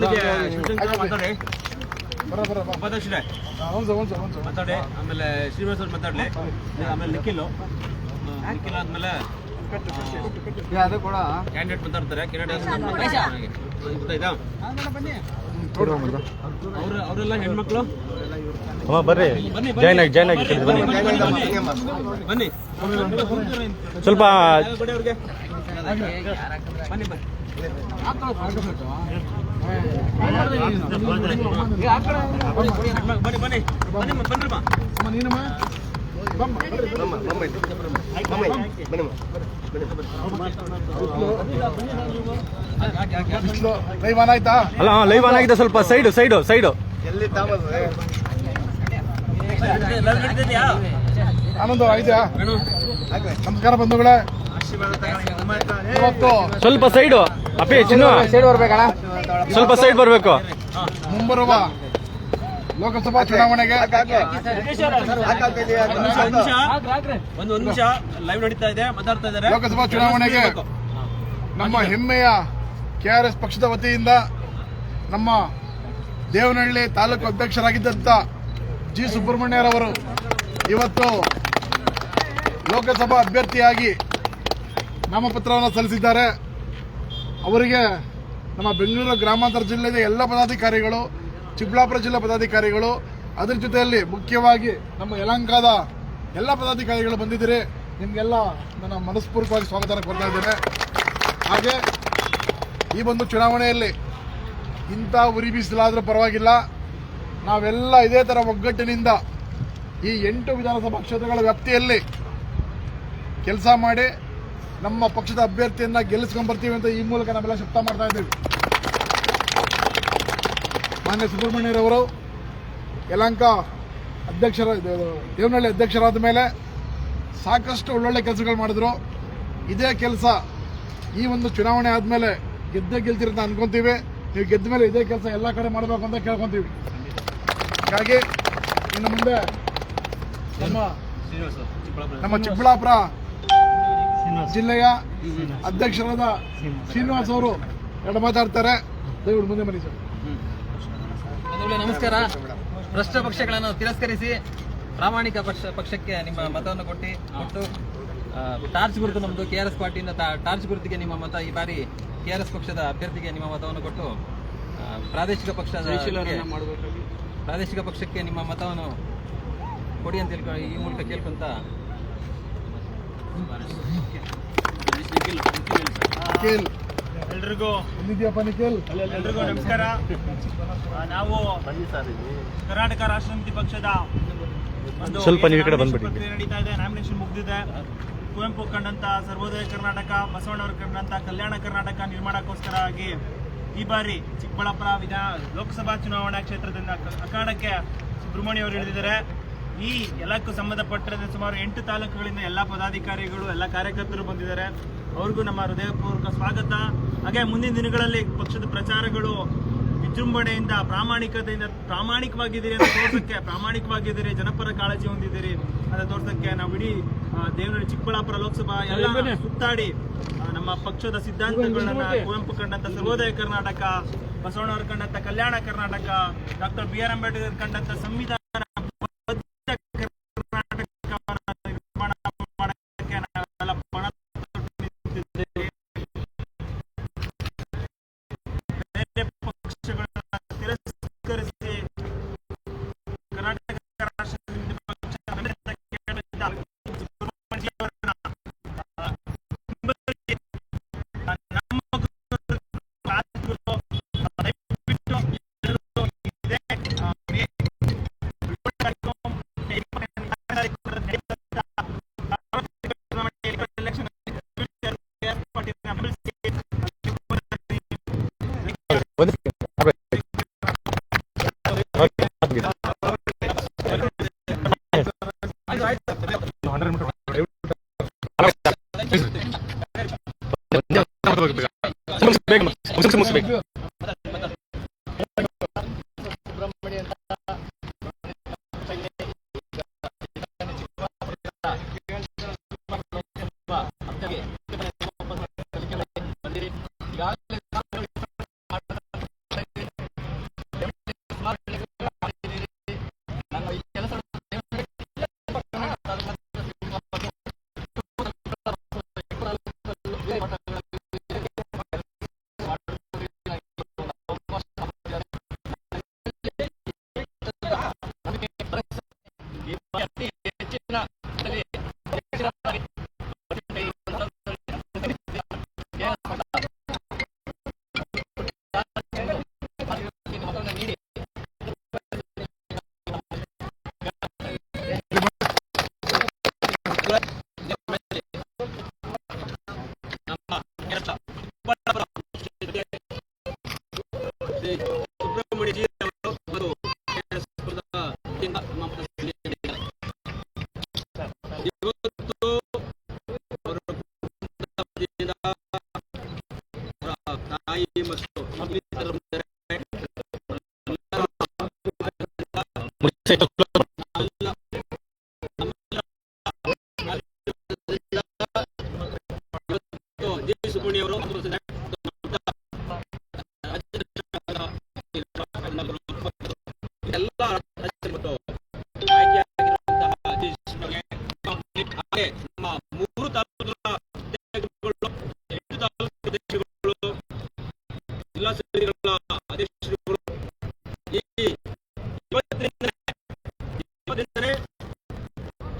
ಮೊದಲಿಗೆ ಶಿವಶಂಕರ್ ಮಾತಾಡಿ ಬರ ಬರ ಬಾ ಉಪಾಧ್ಯಕ್ಷರೇ ಮಾತಾಡಿ ಆಮೇಲೆ ಶ್ರೀನಿವಾಸ್ ಅವ್ರು ಮಾತಾಡಲಿ. ಆಮೇಲೆ ನಿಖಿಲ್. ನಿಖಿಲ್ ಆದ್ಮೇಲೆ ಅದು ಕೂಡ. ಕ್ಯಾಂಡಿಡೇಟ್ ಮಾತಾಡ್ತಾರೆ. ಕ್ಯಾಂಡಿಡೇಟ್ ಗೊತ್ತಾಯ್ತಾ ಅವ್ರು ಅವರೆಲ್ಲ ಹೆಣ್ಮಕ್ಳು? ಬರ್ರಿ. ಬನ್ನಿ ಜಾಯ್ನ್ ಆಗಿ ಜಾಯ್ನ್ ಆಗಿ ಬನ್ನಿ. ಬನ್ನಿ ಸ್ವಲ್ಪ ಬನ್ನಿ ಬನ್ನಿ. ಅಲ್ಲ ಲೈವ್ ಆನ್ ಆಗಿದೆ ಸ್ವಲ್ಪ ಸೈಡು ಸೈಡು ಸೈಡು ಆನಂದ ಆಗಿದೆಯಾ ನಮಸ್ಕಾರ ಬಂಧುಗಳೇ ಸ್ವಲ್ಪ ಸೈಡು ಅಪ್ಪಿ ಚಿನ್ನು. ಸ್ವಲ್ಪ ಸೈಡ್ ಬರಬೇಕು. ಮುಂಬರುವ ಲೋಕಸಭಾ ಚುನಾವಣೆಗೆ ಒಂದು ನಿಮಿಷ ಒಂದು ಒಂದು ನಿಮಿಷ ಲೈವ್ ನಡೀತಾ ಇದೆ ಮಾತಾಡ್ತಾ ಇದ್ದಾರೆ. ಲೋಕಸಭಾ ಚುನಾವಣೆಗೆ ನಮ್ಮ ಹೆಮ್ಮೆಯ ಕೆ ಆರ್ ಎಸ್ ಪಕ್ಷದ ವತಿಯಿಂದ ನಮ್ಮ ದೇವನಹಳ್ಳಿ ತಾಲೂಕು ಅಧ್ಯಕ್ಷರಾಗಿದ್ದಂಥ ಜಿ ಸುಬ್ರಹ್ಮಣ್ಯರವರು ಇವತ್ತು ಲೋಕಸಭಾ ಅಭ್ಯರ್ಥಿಯಾಗಿ ನಾಮಪತ್ರವನ್ನು ಸಲ್ಲಿಸಿದ್ದಾರೆ. ಅವರಿಗೆ ನಮ್ಮ ಬೆಂಗಳೂರು ಗ್ರಾಮಾಂತರ ಜಿಲ್ಲೆಯ ಎಲ್ಲ ಪದಾಧಿಕಾರಿಗಳು, ಚಿಕ್ಕಬಳ್ಳಾಪುರ ಜಿಲ್ಲಾ ಪದಾಧಿಕಾರಿಗಳು, ಅದರ ಜೊತೆಯಲ್ಲಿ ಮುಖ್ಯವಾಗಿ ನಮ್ಮ ಯಲಂಕಾದ ಎಲ್ಲ ಪದಾಧಿಕಾರಿಗಳು ಬಂದಿದ್ದೀರಿ. ನಿಮಗೆಲ್ಲ ನನ್ನ ಮನಸ್ಪೂರ್ವಕವಾಗಿ ಸ್ವಾಗತ ಕೊಡ್ತಾ ಇದ್ದೇನೆ. ಹಾಗೆ ಈ ಒಂದು ಚುನಾವಣೆಯಲ್ಲಿ ಇಂಥ ಉರಿ ಬೀಸಲಾದರೂ ಪರವಾಗಿಲ್ಲ. ನಾವೆಲ್ಲ ಇದೇ ಥರ ಒಗ್ಗಟ್ಟಿನಿಂದ ಈ ಎಂಟು ವಿಧಾನಸಭಾ ಕ್ಷೇತ್ರಗಳ ವ್ಯಾಪ್ತಿಯಲ್ಲಿ ಕೆಲಸ ಮಾಡಿ ನಮ್ಮ ಪಕ್ಷದ ಅಭ್ಯರ್ಥಿಯನ್ನ ಗೆಲ್ಲಿಸ್ಕೊಂಡ್ ಬರ್ತೀವಿ ಅಂತ ಈ ಮೂಲಕ ನಾವೆಲ್ಲ ಶಬ್ದ ಮಾಡ್ತಾ ಇದ್ದೀವಿ. ಮಾನ್ಯ ಸುಬ್ರಹ್ಮಣ್ಯರವರು ಯಲಂಕ ಅಧ್ಯಕ್ಷರ ದೇವನಹಳ್ಳಿ ಅಧ್ಯಕ್ಷರಾದ ಮೇಲೆ ಸಾಕಷ್ಟು ಒಳ್ಳೊಳ್ಳೆ ಕೆಲಸಗಳು ಮಾಡಿದ್ರು. ಇದೇ ಕೆಲಸ ಈ ಒಂದು ಚುನಾವಣೆ ಆದಮೇಲೆ ಗೆದ್ದೇ ಗೆಲ್ತೀರಿ ಅಂತ ಅನ್ಕೊಂತೀವಿ. ನೀವು ಗೆದ್ದ ಮೇಲೆ ಇದೇ ಕೆಲಸ ಎಲ್ಲ ಕಡೆ ಮಾಡಬೇಕು ಅಂತ ಕೇಳ್ಕೊಂತೀವಿ. ಹಾಗಾಗಿ ಇನ್ನು ಮುಂದೆ ನಮ್ಮ ನಮ್ಮ ಚಿಕ್ಕಬಳ್ಳಾಪುರ ಜಿಲ್ಲೆಯ ಅಧ್ಯಕ್ಷರಾದ ಶ್ರೀನಿವಾಸ್. ಅವರು ಎರಡು ಮಾತಾಡ್ತಾರೆ? ದಯವಿಟ್ಟು ಮುಂದೆ ಬನ್ನಿ ಸರ್. ನಮಸ್ಕಾರ. ಭ್ರಷ್ಟ ಪಕ್ಷಗಳನ್ನು ತಿರಸ್ಕರಿಸಿ ಪ್ರಾಮಾಣಿಕ ಪಕ್ಷ ಪಕ್ಷಕ್ಕೆ ನಿಮ್ಮ ಮತವನ್ನು ಕೊಟ್ಟು ಕೊಟ್ಟು ಟಾರ್ಚ್ ಗುರುತು ನಮ್ಮದು ಕೆ ಆರ್ ಎಸ್ ಪಾರ್ಟಿಯಿಂದ ಟಾರ್ಚ್ ಗುರುತಿಗೆ ನಿಮ್ಮ ಮತ ಈ ಬಾರಿ ಕೆ ಆರ್ ಎಸ್ ಪಕ್ಷದ ಅಭ್ಯರ್ಥಿಗೆ ನಿಮ್ಮ ಮತವನ್ನು ಕೊಟ್ಟು ಪ್ರಾದೇಶಿಕ ಪಕ್ಷದ ಪ್ರಾದೇಶಿಕ ಪಕ್ಷಕ್ಕೆ ನಿಮ್ಮ ಮತವನ್ನು ಕೊಡಿ ಅಂತ ಹೇಳ್ಕೊಂಡು ಈ ಮೂಲಕ ಕೇಳ್ಕೊಂತ ಎಲ್ರಿಗೂ ಎಲ್ರಿಗೂ ನಮಸ್ಕಾರ. ನಾವು ಕರ್ನಾಟಕ ರಾಷ್ಟ್ರ ಸಮಿತಿ ಪಕ್ಷದ ಒಂದು ಸ್ವಲ್ಪ ನೀವು ಕಡೆ ನಡೀತಾ ಇದೆ. ನಾಮಿನೇಷನ್ ಮುಗಿದಿದೆ. ಕುವೆಂಪು ಕಂಡಂತ ಸರ್ವೋದಯ ಕರ್ನಾಟಕ ಬಸವಣ್ಣವರು ಕಂಡಂತ ಕಲ್ಯಾಣ ಕರ್ನಾಟಕ ನಿರ್ಮಾಣಕ್ಕೋಸ್ಕರ ಆಗಿ ಈ ಬಾರಿ ಚಿಕ್ಕಬಳ್ಳಾಪುರ ವಿಧಾನ ಲೋಕಸಭಾ ಚುನಾವಣಾ ಕ್ಷೇತ್ರದಿಂದ ಅಖಾಡಕ್ಕೆ ಸುಬ್ರಹ್ಮಣ್ಯ ಅವರು ಇಳಿದಿದ್ದಾರೆ. ಈ ಎಲ್ಲಕ್ಕೂ ಸಂಬಂಧಪಟ್ಟಂತೆ ಸುಮಾರು ಎಂಟು ತಾಲೂಕುಗಳಿಂದ ಎಲ್ಲ ಪದಾಧಿಕಾರಿಗಳು ಎಲ್ಲ ಕಾರ್ಯಕರ್ತರು ಬಂದಿದ್ದಾರೆ. ಅವ್ರಿಗೂ ನಮ್ಮ ಹೃದಯಪೂರ್ವಕ ಸ್ವಾಗತ. ಹಾಗೆ ಮುಂದಿನ ದಿನಗಳಲ್ಲಿ ಪಕ್ಷದ ಪ್ರಚಾರಗಳು ವಿಜೃಂಭಣೆಯಿಂದ ಪ್ರಾಮಾಣಿಕತೆಯಿಂದ ಪ್ರಾಮಾಣಿಕವಾಗಿದ್ದೀರಿ ಅಂತ ತೋರ್ಸಕ್ಕೆ ಪ್ರಾಮಾಣಿಕವಾಗಿದ್ದೀರಿ ಜನಪರ ಕಾಳಜಿ ಹೊಂದಿದ್ದೀರಿ ಅಂತ ತೋರ್ಸಕ್ಕೆ ನಾವು ಇಡೀ ದೇವನಹಳ್ಳಿ ಚಿಕ್ಕಬಳ್ಳಾಪುರ ಲೋಕಸಭಾ ಎಲ್ಲ ಸುತ್ತಾಡಿ ನಮ್ಮ ಪಕ್ಷದ ಸಿದ್ಧಾಂತಗಳನ್ನ ಕುವೆಂಪು ಕಂಡಂತ ಸರ್ವೋದಯ ಕರ್ನಾಟಕ ಬಸವಣ್ಣವರು ಕಂಡಂತ Kalyana Karnataka doctor B R Ambedkar ಕಂಡಂತ ಸಂವಿಧಾನ ముసుగు ముసుగు ಮುಗಿಸ್ಬೇಕು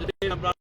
যদি আমরা